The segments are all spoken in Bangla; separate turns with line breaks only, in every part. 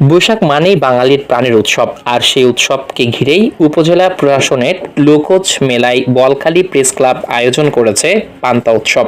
বৈশাখ মানেই বাঙালির প্রাণের উৎসব, আর সেই উৎসবকে ঘিরেই উপজেলা প্রশাসনের লোকজ মেলায় বলখালী প্রেস ক্লাব আয়োজন করেছে পান্তা উৎসব।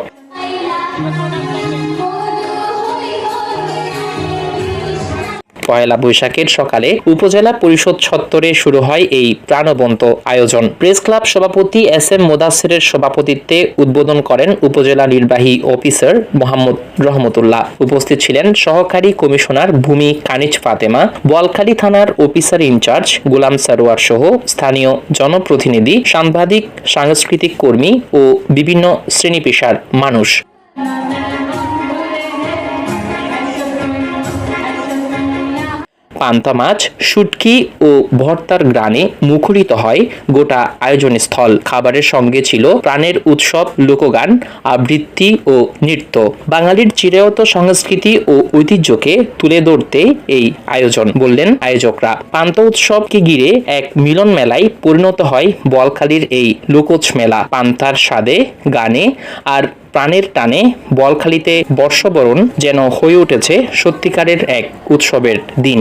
পয়লা বৈশাখের সকালে উপজেলা পরিষদ চত্বরে শুরু হয় এই প্রাণবন্ত আয়োজন। প্রেস ক্লাব সভাপতি এস এম মোদাসেরের সভাপতিত্বে উদ্বোধন করেন উপজেলা নির্বাহী অফিসার মোহাম্মদ রহমতুল্লাহ। উপস্থিত ছিলেন সহকারী কমিশনার ভূমি কানিজ ফাতেমা, বোয়ালখালী থানার অফিসার ইনচার্জ গোলাম সারোয়ার সহ স্থানীয় জনপ্রতিনিধি, সাংবাদিক, সাংস্কৃতিক কর্মী ও বিভিন্ন শ্রেণি পেশার মানুষ। পান্তা মাছ, শুটকি ও ভর্তার গ্রানে মুখরিত হয়। গোটা আয়োজন স্থল খাবারের সঙ্গে ছিল প্রাণের উৎসব, লোকগান, আবৃত্তি ও নৃত্য। বাঙালির চিরায়ত সংস্কৃতি ও ঐতিহ্যকে তুলে ধরতে এই আয়োজন, বললেন আয়োজকরা। পান্তা উৎসবকে ঘিরে এক মিলন মেলায় পরিণত হয় বলখালির এই লোকজ মেলা। পান্তার স্বাদে, গানে আর প্রাণের টানে বলখালিতে বর্ষবরণ যেন হয়ে উঠেছে সত্যিকারের এক উৎসবের দিন।